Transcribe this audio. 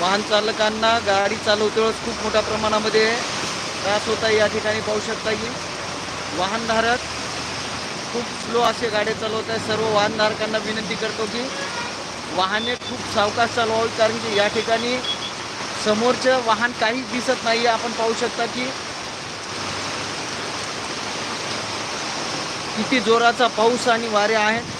वाहन चालकांना गाडी चालवते वेळेस खूप मोठ्या प्रमाणामध्ये त्रास होत आहे या ठिकाणी पाहू शकता की वाहनधारक खूप स्लो असे गाड्या चालवत आहे सर्व वाहनधारकांना विनंती करतो की वाहने खूप सावकाश चालवावी कारण की या ठिकाणी समोरचं वाहन काहीच दिसत नाही आपण पाहू शकता की किती जोराचा पाऊस आणि वारे आहेत.